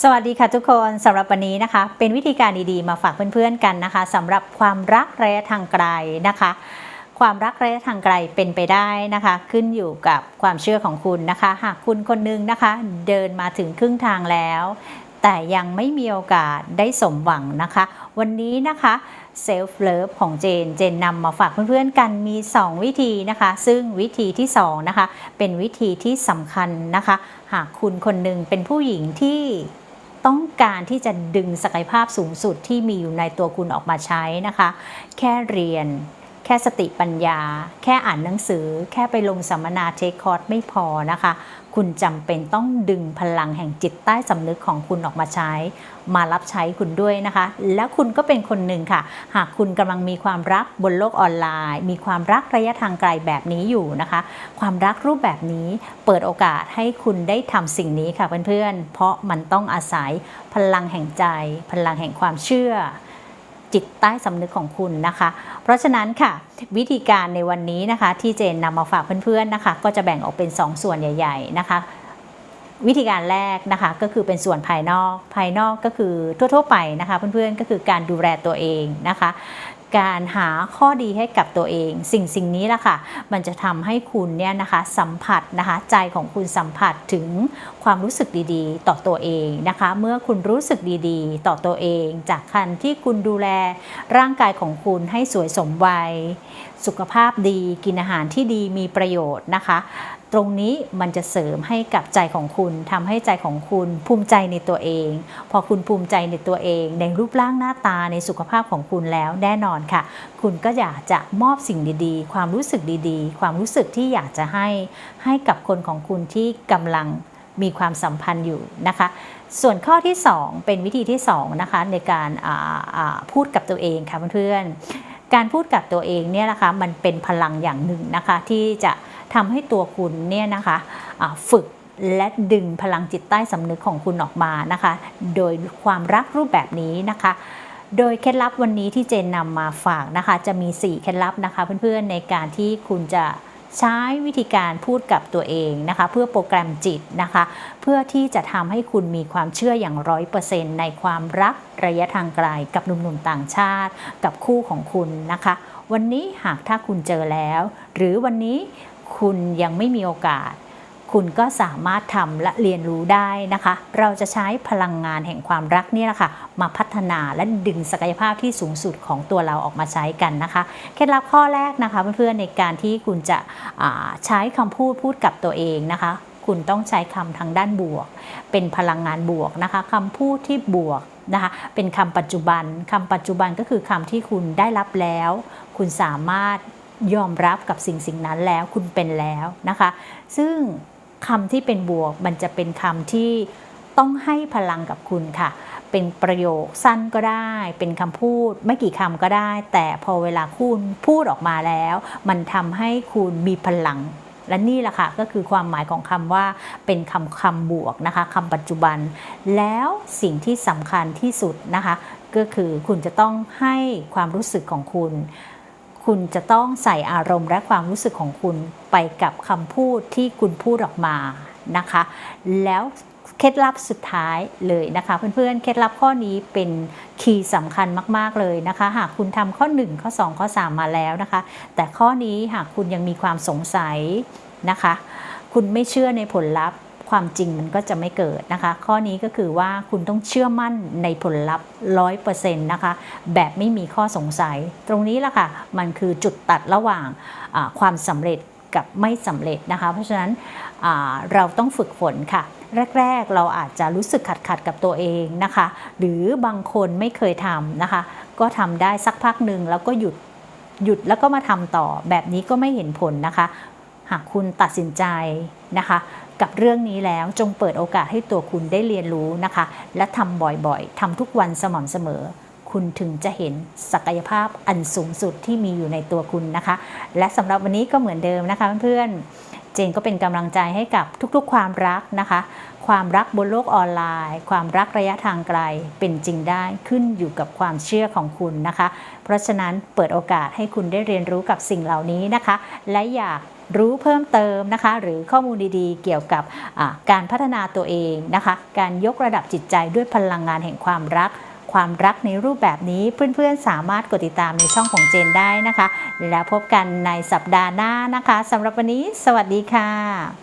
สวัสดีค่ะทุกคนสำหรับวันนี้นะคะ เป็นวิธีการดีๆ มาฝากเพื่อนๆกันนะคะสำหรับความรักระยะทางไกลนะคะ ความรักระยะทางไกลเป็นไปได้นะคะ ขึ้นอยู่กับความเชื่อของคุณนะคะ หากคุณคนนึงนะคะ เดินมาถึงครึ่งทางแล้ว แต่ยังไม่มีโอกาสได้สมหวังนะคะ วันนี้นะคะเซลฟ์เลิฟของเจน เจนนำมาฝากเพื่อนๆกันมี 2 วิธีนะคะ ซึ่งวิธีที่2นะคะเป็นวิธีที่สำคัญนะคะ หากคุณคนหนึ่งเป็นผู้หญิงที่ ต้องการที่จะดึงศักยภาพสูงสุดที่มีอยู่ในตัวคุณออกมาใช้นะคะ แค่เรียน แค่สติปัญญา แค่อ่านหนังสือ แค่ไปลงสัมมนาเทคคอร์สไม่พอนะคะ คุณจำเป็นต้องดึงพลังแห่งจิตใต้สำนึกของคุณออกมาใช้ มารับใช้คุณด้วยนะคะ แล้วคุณก็เป็นคนหนึ่งค่ะ หากคุณกำลังมีความรักบนโลกออนไลน์ มีความรักระยะทางไกลแบบนี้อยู่นะคะ ความรักรูปแบบนี้เปิดโอกาสให้คุณได้ทำสิ่งนี้ค่ะเพื่อนๆ เพราะมันต้องอาศัยพลังแห่งใจ พลังแห่งความเชื่อ จิตใต้สำนึกของคุณนะคะ เพราะฉะนั้นค่ะวิธีการในวันนี้นะคะ ที่เจนนำมาฝากเพื่อนๆนะคะ ก็จะแบ่งออกเป็น2ส่วนใหญ่ ๆ นะคะวิธีการแรกนะคะก็คือเป็นส่วนภายนอก ภายนอกก็คือทั่วๆไปนะคะ เพื่อนๆก็คือการดูแลตัวเองนะคะ การหาข้อดีให้กับตัวเอง สิ่งสิ่งนี้แหละค่ะ มันจะทำให้คุณเนี่ยนะคะสัมผัสนะคะใจของคุณสัมผัสถึงความรู้สึกดีๆ ต่อตัวเองนะคะ เมื่อคุณรู้สึกดีๆ ต่อตัวเอง จากการที่คุณดูแลร่างกายของคุณให้สวยสมวัย สุขภาพดีกินอาหารที่ดีมีประโยชน์นะคะ ตรงนี้มันจะเสริมให้กับใจของคุณทำให้ใจของคุณภูมิใจในตัวเอง พอคุณภูมิใจในตัวเอง ในรูปร่างหน้าตาในสุขภาพของคุณแล้วแน่นอนค่ะ คุณก็อยากจะมอบสิ่งดีๆ ความรู้สึกดีๆ ความรู้สึกที่อยากจะให้ให้กับคนของคุณที่กำลังมีความสัมพันธ์อยู่นะคะ ส่วนข้อที่ 2 เป็นวิธีที่2นะคะในการพูดกับตัวเองค่ะเพื่อนๆการพูดกับตัวเองเนี่ยนะคะมันเป็นพลังอย่างหนึ่งนะคะที่จะ ทำให้ตัวคุณเนี่ยนะคะะฝึกและดึงพลังจิตใต้สำนึกของคุณออกมานะคะ โดยความรักรูปแบบนี้นะคะ โดยเคล็ดลับวันนี้ที่เจนนำมาฝากนะคะ จะมี 4 เคล็ดลับนะคะ เพื่อนๆในการที่คุณจะใช้วิธีการพูดกับตัวเองนะคะ เพื่อโปรแกรมจิตนะคะ เพื่อที่จะทำให้คุณมีความเชื่ออย่างร้อยเปอร์เซ็นต์ในความรักระยะทางไกลกับหนุ่มๆต่างชาติ กับคู่ของคุณนะคะ วันนี้หากถ้าคุณเจอแล้ว หรือวันนี้ คุณยังไม่มีโอกาส คุณก็สามารถทำและเรียนรู้ได้นะคะ เราจะใช้พลังงานแห่งความรักนี่แหละค่ะมาพัฒนาและดึงศักยภาพที่สูงสุดของตัวเราออกมาใช้กันนะคะเคล็ดลับข้อแรกนะคะเพื่อนๆในการที่คุณจะใช้คำพูดพูดกับตัวเองนะคะคุณต้องใช้คำทางด้านบวก เป็นพลังงานบวกนะคะคำพูดที่บวกนะคะ เป็นคำปัจจุบันคำปัจจุบันก็คือคำที่คุณได้รับแล้ว คุณสามารถ ยอมรับกับสิ่งสิ่งนั้นแล้วคุณเป็นแล้วนะคะ ซึ่งคำที่เป็นบวกมันจะเป็นคำที่ต้องให้พลังกับคุณค่ะ เป็นประโยคสั้นก็ได้ เป็นคำพูดไม่กี่คำก็ได้ แต่พอเวลาคุณพูดออกมาแล้ว มันทำให้คุณมีพลัง และนี่แหละค่ะก็คือความหมายของคำว่าเป็นคำคำบวกนะคะคำปัจจุบัน แล้วสิ่งที่สำคัญที่สุดนะคะ ก็คือคุณจะต้องให้ความรู้สึกของคุณ คุณจะต้องใส่อารมณ์และความรู้สึกของคุณไปกับคำพูดที่คุณพูดออกมานะคะ แล้วเคล็ดลับสุดท้ายเลยนะคะเพื่อนๆ เคล็ดลับข้อนี้เป็นคีย์สำคัญมากๆเลยนะคะ หากคุณทำข้อ 1 ข้อ 2 ข้อ 3 มาแล้วนะคะ แต่ข้อนี้หากคุณยังมีความสงสัยนะคะ คุณไม่เชื่อในผลลัพธ์ ความจริงมันก็จะไม่เกิดนะคะ ข้อนี้ก็คือว่าคุณต้องเชื่อมั่นในผลลัพธ์ร้อยเปอร์เซ็นต์นะคะแบบไม่มีข้อสงสัย ตรงนี้แหละค่ะมันคือจุดตัดระหว่างความสำเร็จกับไม่สำเร็จนะคะ เพราะฉะนั้นเราต้องฝึกฝนค่ะแรก ๆ เราอาจจะรู้สึกขัดขัดกับตัวเองนะคะ หรือบางคนไม่เคยทำนะคะ ก็ทำได้สักพักหนึ่งแล้วก็หยุดหยุดแล้วก็มาทำต่อแบบนี้ก็ไม่เห็นผลนะคะ หากคุณตัดสินใจนะคะ กับเรื่องนี้แล้วจงเปิดโอกาสให้ตัวคุณได้เรียนรู้นะคะ และทำบ่อยๆทำทุกวันสม่ำเสมอ คุณถึงจะเห็นศักยภาพอันสูงสุดที่มีอยู่ในตัวคุณนะคะ และสำหรับวันนี้ก็เหมือนเดิมนะคะเพื่อนๆ เจนก็เป็นกำลังใจให้กับทุกๆ ความรักนะคะ ความรักบนโลกออนไลน์ ความรักระยะทางไกลเป็นจริงได้ขึ้นอยู่กับความเชื่อของคุณนะคะ เพราะฉะนั้นเปิดโอกาสให้คุณได้เรียนรู้กับสิ่งเหล่านี้นะคะ และอยากรู้เพิ่มเติมนะคะ หรือข้อมูลดีๆ เกี่ยวกับการพัฒนาตัวเองนะคะ การยกระดับจิตใจด้วยพลังงานแห่งความรัก ความรักในรูปแบบนี้เพื่อนๆ สามารถกดติดตามในช่องของเจนได้นะคะ แล้วพบกันในสัปดาห์หน้านะคะสำหรับวันนี้ สวัสดีค่ะ